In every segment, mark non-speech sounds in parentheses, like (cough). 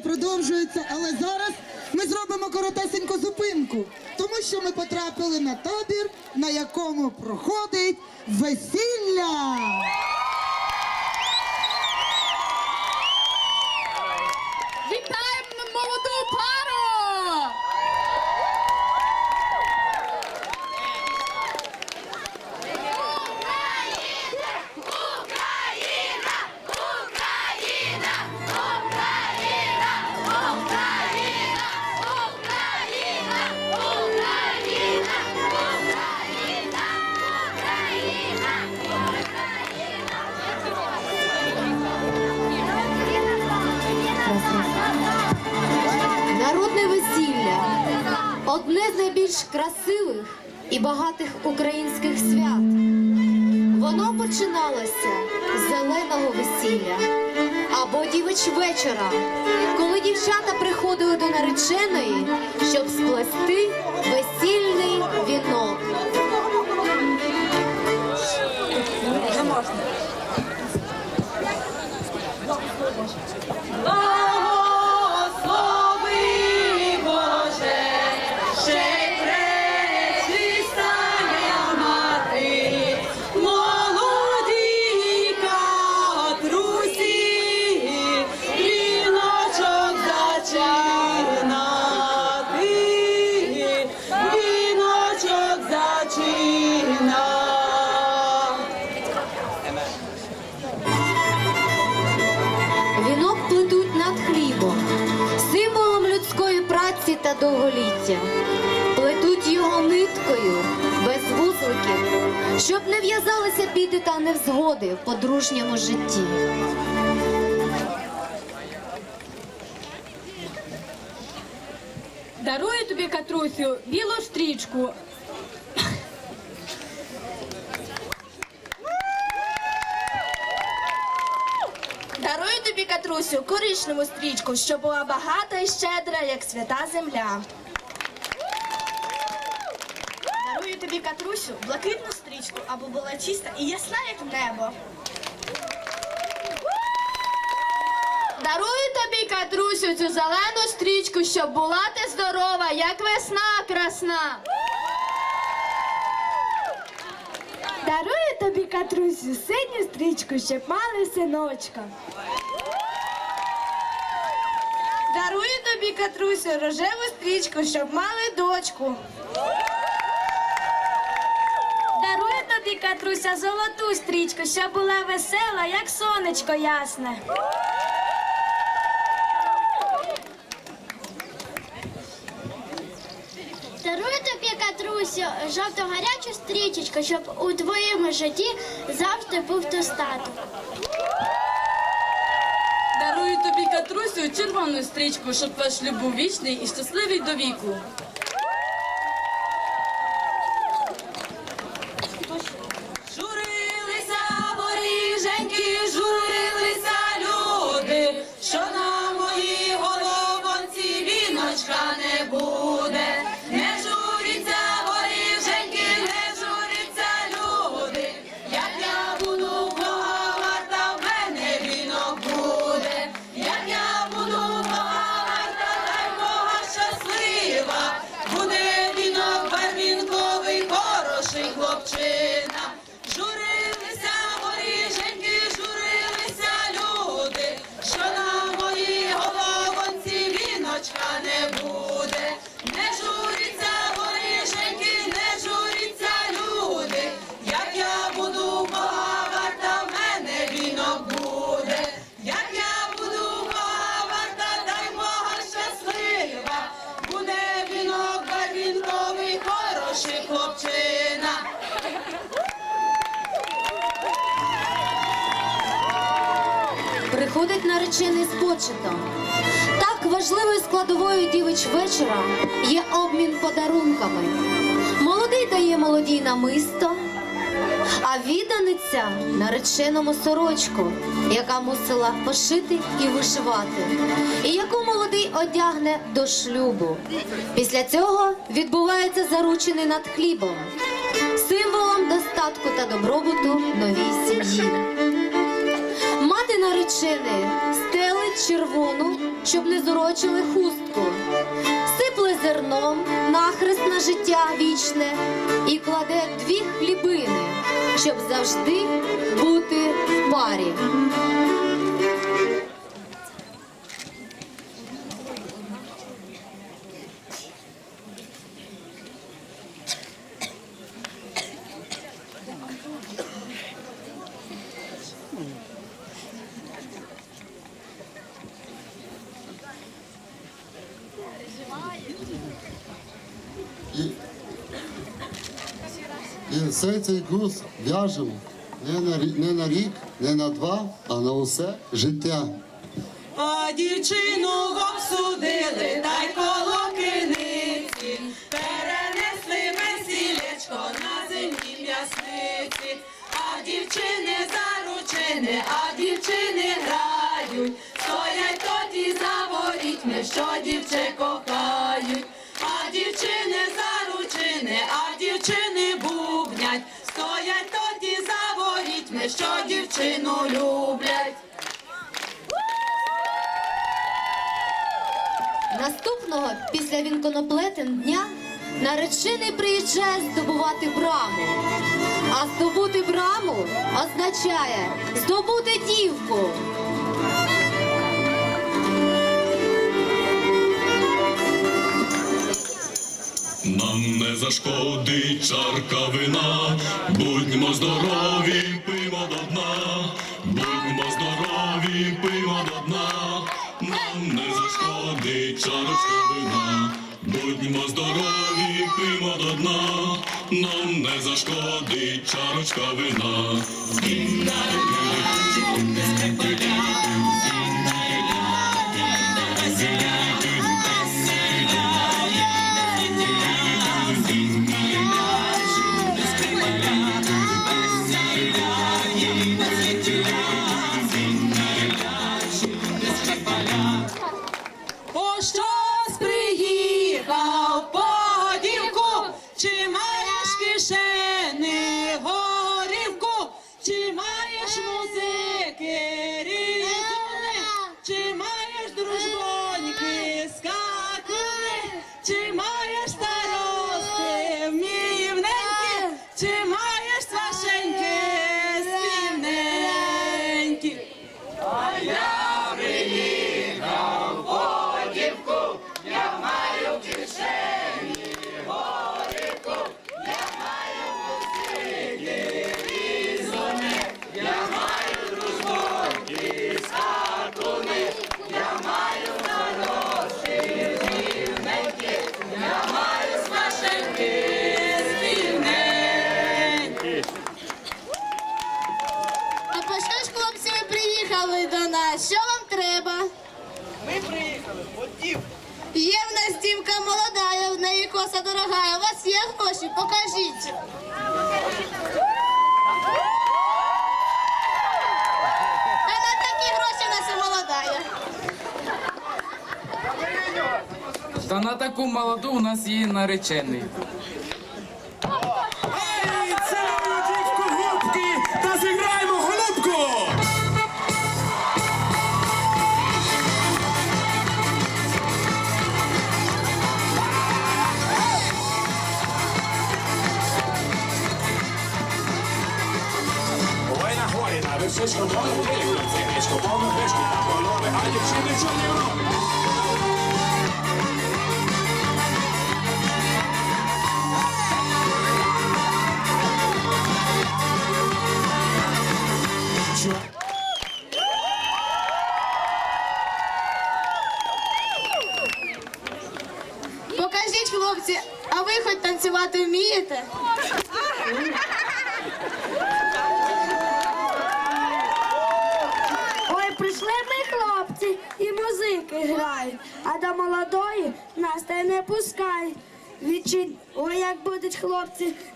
продовжується, але зараз ми зробимо коротесеньку зупинку, тому що ми потрапили на табір, на якому проходить весілля. Одне з найбільш красивих і багатих українських свят. Воно починалося з зеленого весілля або дівич вечора, коли дівчата приходили до нареченої, щоб сплести весільний вінок. Благослови, та довголіття. Плетуть його ниткою без вузликів, щоб не в'язалися біди та невзгоди в подружньому житті. Дарую тобі, Катрусю, білу стрічку. Дарую тобі, Катрусю, стрічку, що була багата і щедра, як свята земля. Дарую тобі, Катрусю, блакитну стрічку, аби була чиста і ясна, як небо. Дарую тобі, Катрусю, цю зелену стрічку, щоб була ти здорова, як весна красна. Дарую тобі, Катрусю, синю стрічку, щоб мали синочка. Дарую тобі, Катрусю, рожеву стрічку, щоб мали дочку. Дарую тобі, Катруся, золоту стрічку, щоб була весела, як сонечко ясне. Дарую тобі, Катрусю, жовту гарячу стрічечку, щоб у твоєму житті завжди був достаток. Червону стрічку, щоб ваш любов вічний і щасливий до віку. Вечора є обмін подарунками. Молодий дає молодій намисто, а відданиця нареченому сорочку, яка мусила пошити і вишивати, і яку молодий одягне до шлюбу. Після цього відбувається заручений над хлібом, символом достатку та добробуту новій сім'ї. Мати наречений стелить червону, щоб не зорочили хустку, зерном нахрест на життя вічне і кладе дві хлібини, щоб завжди бути в парі. І все цей груз в'яжемо не на, не на рік, не на два, а на усе життя. А дівчину обсудили, та й коло криниці, перенесли весілечко на землі м'ясниці, а дівчини заручини, а дівчини грають, стоять тоді за ворітьми, що дівче кохають, а дівчини заручини, а дівчини дівчину люблять. Наступного після вінконоплетен дня наречений приїжджає здобувати браму. А здобути браму означає здобути дівку. Не зашкодить чарка вина, будьмо здорові, пимо до дна, будьмо здорові, пимо до дна, нам не зашкодить чарочка вина, будьмо здорові, пимо до дна, нам не зашкодить чарочка вина. Таку молоду у нас є наречений. Ей, цілую дівку губки та зіграємо голубку! Ой, на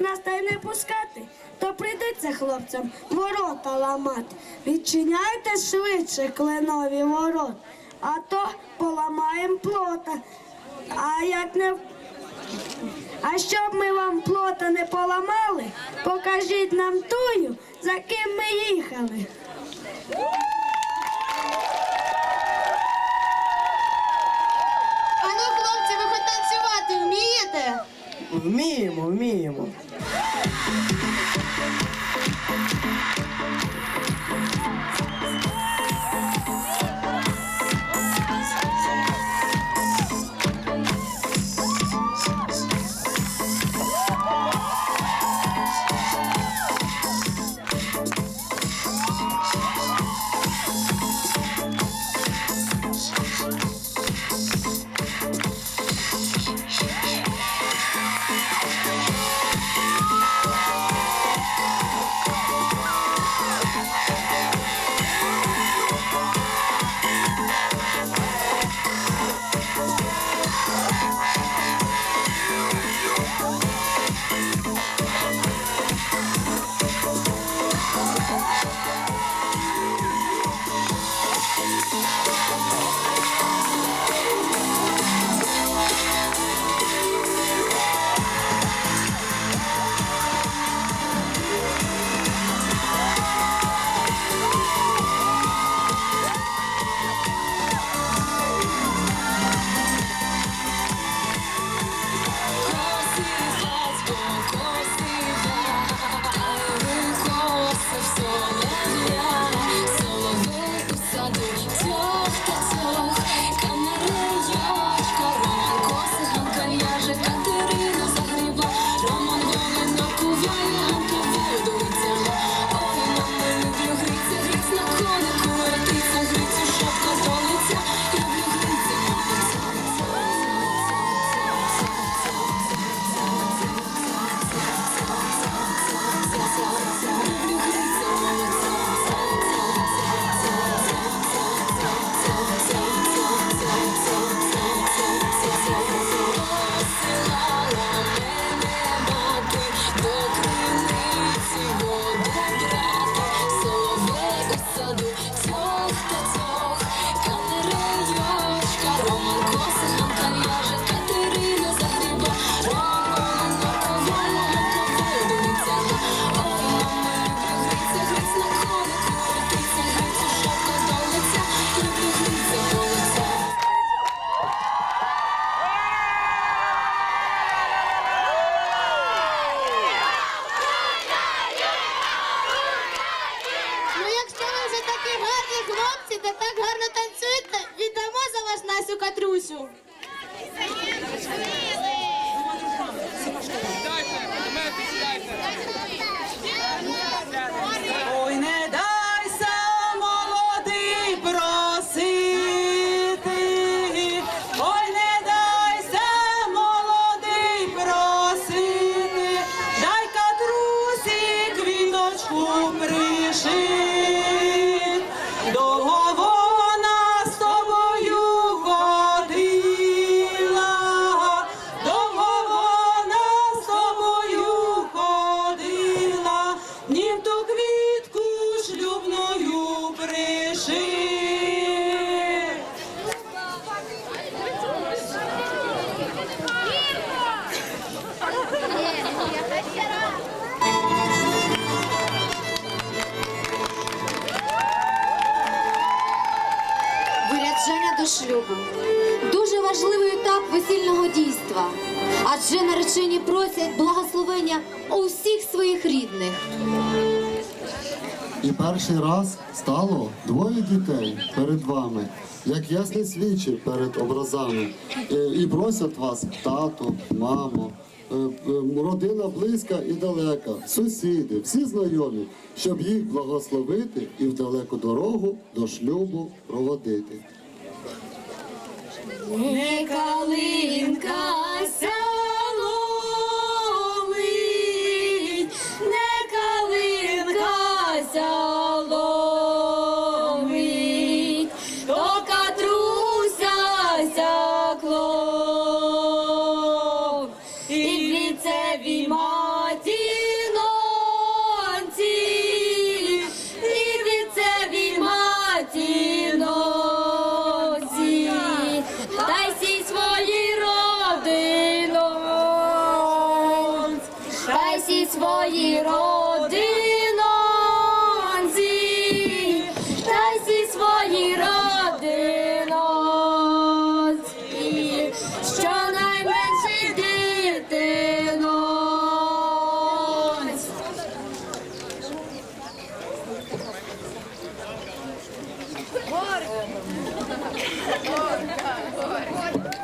нас та й не пускати, то прийдеться хлопцям ворота ламати. Відчиняйте швидше кленові ворот, а то поламаєм плота. А як не а щоб ми вам плота не поламали, покажіть нам тую, за ким ми їхали. Ану, хлопці, ви хоч танцювати вмієте? Вміємо, вміємо. Thank (laughs) you. Дуже важливий етап весільного дійства. Адже наречені просять благословення у всіх своїх рідних. І перший раз стало двоє дітей перед вами, як ясні свічі перед образами. Е, І просять вас, тато, мамо, е, е, родина близька і далека, сусіди, всі знайомі, щоб їх благословити і в далеку дорогу до шлюбу проводити. Не калинка Горько! Горько! Горько!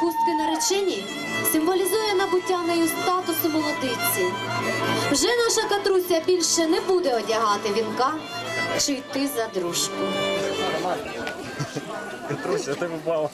хустки наречені символізує набуття нею статусу молодиці. Вже наша катруся більше не буде одягати вінка чи йти за дружку. Катруся, ти впала.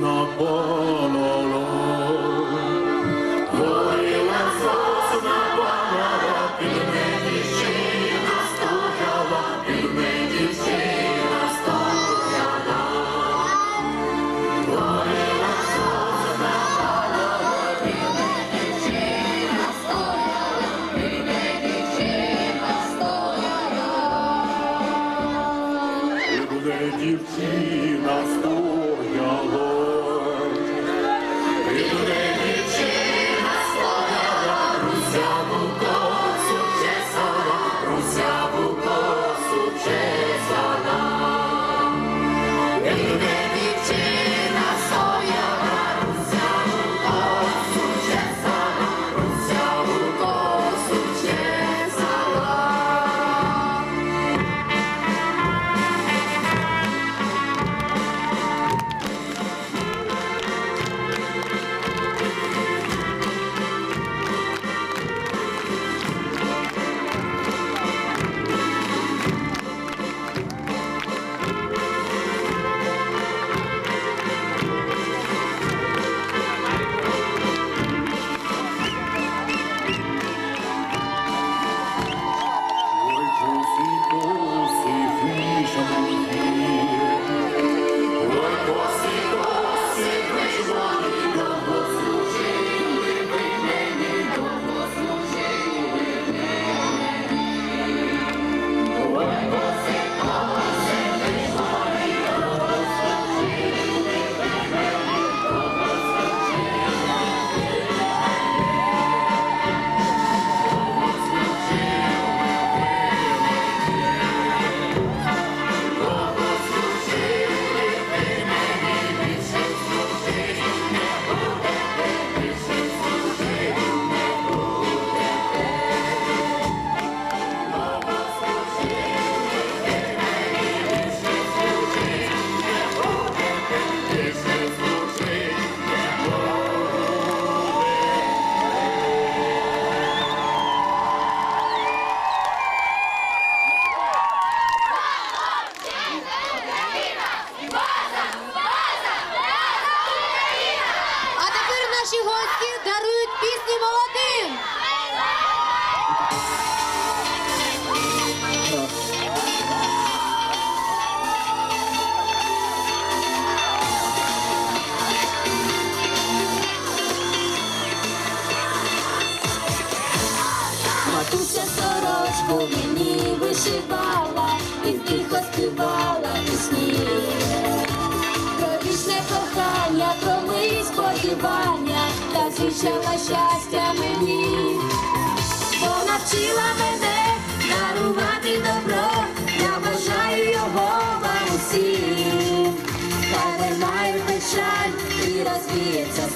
на поло.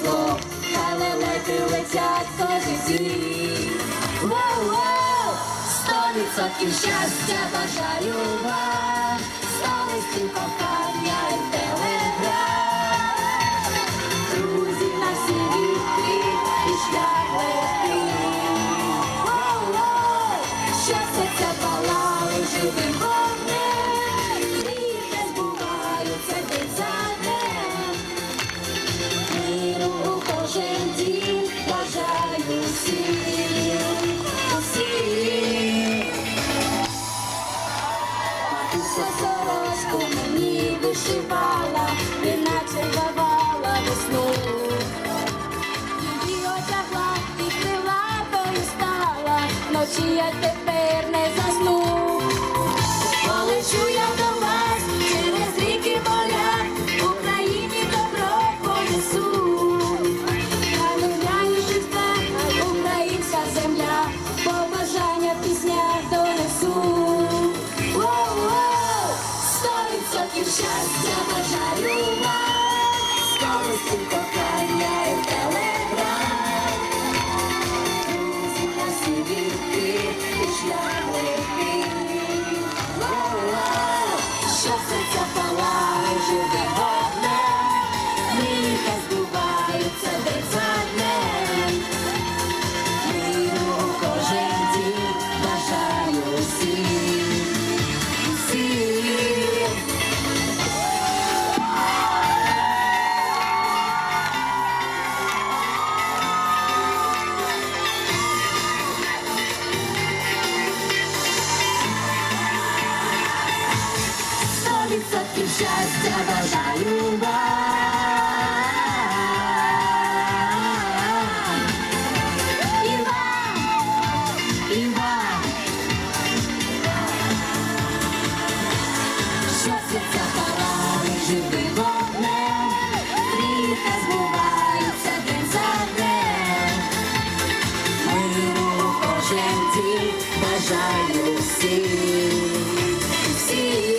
високо, Хелемети летять по житті. Воу-воу! сто відсотків щастя бажаю вам, сто листів кохання. світ бажаю всім, всім.